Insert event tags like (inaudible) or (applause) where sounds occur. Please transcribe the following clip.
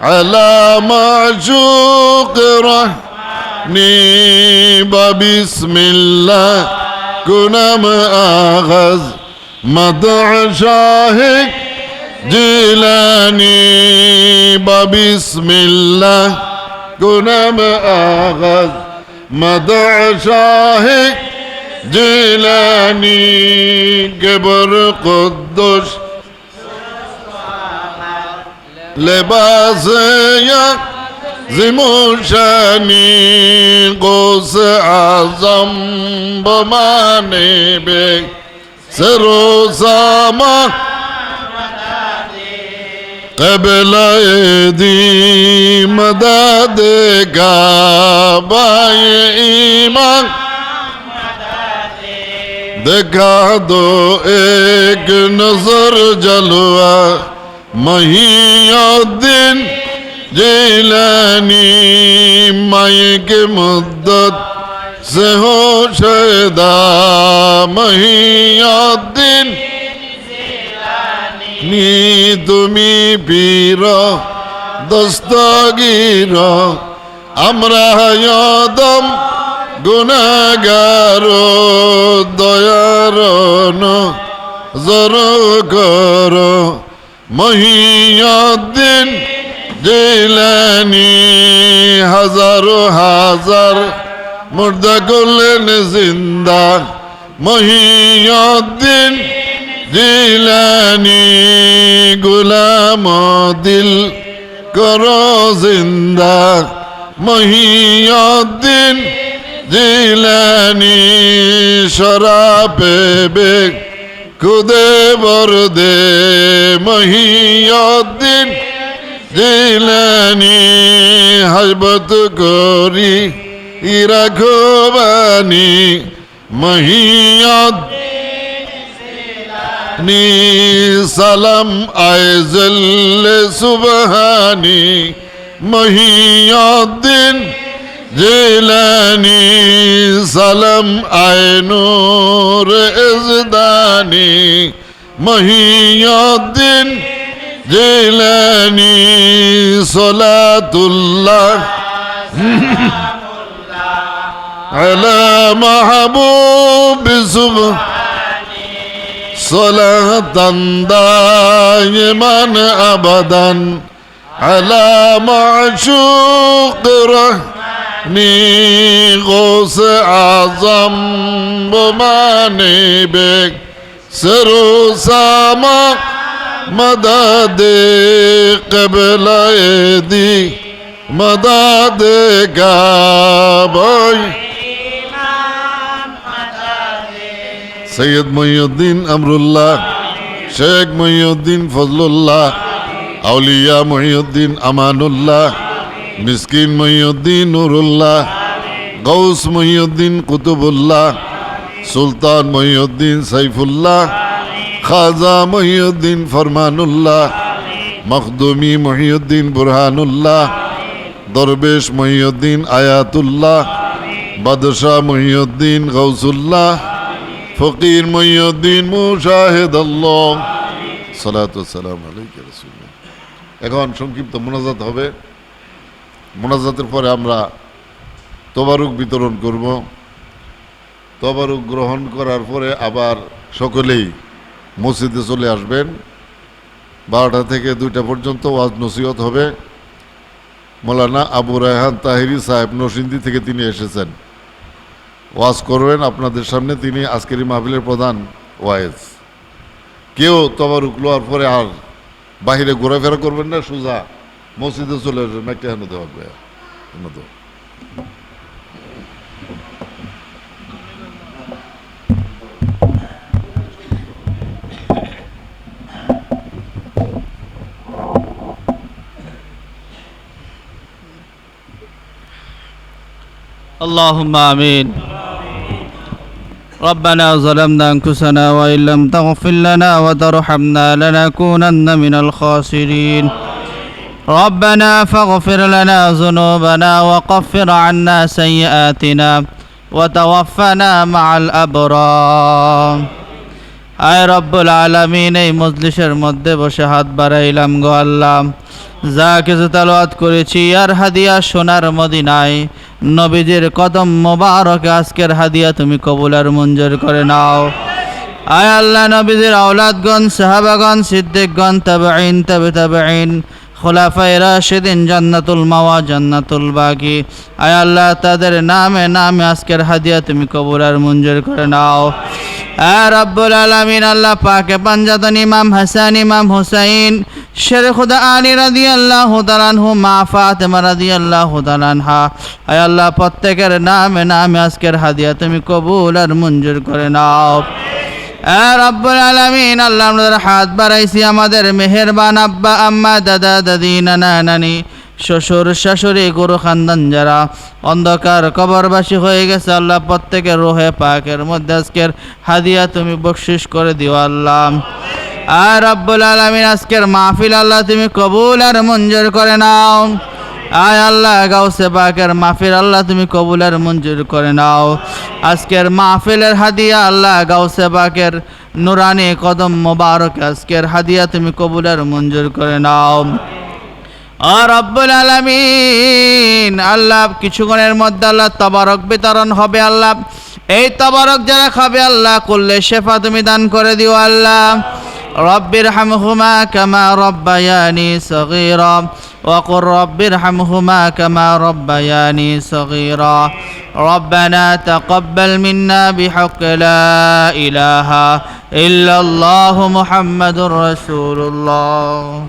على معشوق رحني بسم الله. كنا مآخذ مدع شاهد جيلاني بسم الله. كنا مآخذ مدع شاهد جيلاني. قبر قدس لباس يهزم شاني قوس أعظم بماني بك سر سما قبل يدي مددك باي إيمان دکھا دو ایک نظر جلوہ মহিউদ্দিন জিলানি, মাইকে মুদ্দত সে হোশদা মহিউদ্দিন নি তুমি পীর দস্তগির। আমরা হয়দম গুণাগার দয়ারণ, জর কর। মহিয়াদ্দিন জেলানি হাজার হাজার মুর্দা করলেন জিন্দা। মহিয়াদ্দিন জিলানি গুলাম দিল কর জিন্দা। মহিয়াদ্দিন জিলানি শরাপে বেগ খুদে বরদে মহিয়দ্দিন জিলানি হজবত করি ইরাখবানি মহিয়দ নি সালাম আয়জল সুবহানি মহিয়দ্দিন Cilani salam aynur ezdani Muhiyyaddin Cilani salatullah. (laughs) Ala mahbub subhan صلاةً دائماً أبداً على معشوق رحمة غوث أعظم بماني بك سر سما مدد قبل يدي مدد كابوي Syed Mohiuddin আমরুল্লাহ Sheikh Mohiuddin Fazlullah আউলিয়া মহিউদ্দিন আমানুল্লাহ মিসকিন মহিউদ্দিন নুরুল্লাহ, গৌস মহিউদ্দিন কুতুবুল্লাহ, সুলতান মহিউদ্দিন সাইফুল্লাহ, খাজা মহিউদ্দিন ফরমানুল্লাহ, মখদুমি মহিউদ্দিন বুরহানুল্লাহ, দরবেশ মহিউদ্দিন আয়াতুল্লাহ, বাদশাহ মহিউদ্দিন গৌসুল্লাহ ফকির মহিউদ্দিন মুশাহিদ আল্লাহ সালাতু সালাম আলাইকা রাসূলুল্লাহ। এখন সংক্ষিপ্ত মোনাজাত হবে। মোনাজাতের পরে আমরা তবারুক বিতরণ করব। তবারুক গ্রহণ করার পরে আবার সকলেই মসজিদে চলে আসবেন। বারোটা থেকে দুইটা পর্যন্ত ওয়াজ নসিহত হবে। মৌলানা আবু রায়হান তাহিরি সাহেব নরসিংদী থেকে তিনি এসেছেন। ওয়াজ করবেন আপনাদের সামনে, তিনি আজকের মাহফিলের প্রধান ওয়াইজ। কেউ তবারুক লোয়ার পরে আর বাহিরে ঘোরাফেরা করবেন না, সোজা মসজিদে চলে আসবেন একটা হেন দেওয়া হবে হেন দেওয়া اللهم آمين ربنا ظلمنا أنفسنا وإن لم تغفر لنا وترحمنا لنكونن من الخاسرين ربنا فاغفر لنا ذنوبنا وقفر عنا سيئاتنا وتوفنا مع الأبرار আয় রব্বুল আলমিন এই মজলিসের মধ্যে বসে হাত বাড়াইলাম গো আল্লাহ যা কিছু তালোয়াত করেছি আর হাদিয়া সোনার মদিনায় নবীজির কদম মোবারক আজকের হাদিয়া তুমি কবুল আর মঞ্জুর করে নাও আয় আল্লাহ নবীজির আওলাদগণ সাহাবাগণ সিদ্দিকগণ তাবেইন তাবে তাবেইন খোলাফাই রাশেদিন জান্নাতুল মাওয়া, জান্নাতুল বাকি আয় আল্লাহ, তাদের নামে নামে আজকের হাদিয়া তুমি কবুল আর মঞ্জুর করে নাও। রব্বুল আলামিন, আল্লাহ পাকে পাঞ্জাতন ইমাম হাসান, ইমাম হুসাইন, শের খুদা আলী রাদি আল্লাহ তালানহু মা ফাতেমা রাদি আল্লাহ তালানহা আয় আল্লাহ, প্রত্যেকের নামে নামে আজকের হাদিয়া তুমি কবুল আর মঞ্জুর করে নাও। রব্বুল আলমিন, আল্লাহ হাত বাড়াইছি, আমাদের মেহেরবান আব্বা, আম্মা, দাদা, দাদি, নানা, নানি, শ্বশুর, শাশুড়ি, গুরু, খানদান যারা অন্ধকার কবরবাসী হয়ে গেছে, আল্লাহ প্রত্যেকের রোহে পাকের মধ্যে আজকের হাদিয়া তুমি বকশিস করে দিও, আল্লাহ। আর রব্বুল আলমিন, আজকের মাহফিল আল্লাহ তুমি কবুল আর মঞ্জুর করে নাও। আয় আল্লাহ, গাউসে পাকের মাহফিল, আল্লাহ তুমি কবুলের মঞ্জুর করে নাও। আজকের মাহফিলের হাদিয়া, আল্লাহ গাউসে পাকের নুরানি কদম মোবারক, আজকের হাদিয়া তুমি কবুলের মঞ্জুর করে নাও। রব্বুল আলমিন, আল্লাহ কিছুক্ষণের মধ্যে আল্লাহ তবারক বিতরণ হবে, আল্লাহ। এই তবারক যারা খাবে, আল্লাহ করলে শেফা তুমি দান করে দিও, আল্লাহ। রব্বির হামহুমা কামা রব্বায়ানি সগীরা। وقل رب ارحمهما كما ربياني صغيرا ربنا تقبل منا بحق لا إله إلا الله محمد رسول الله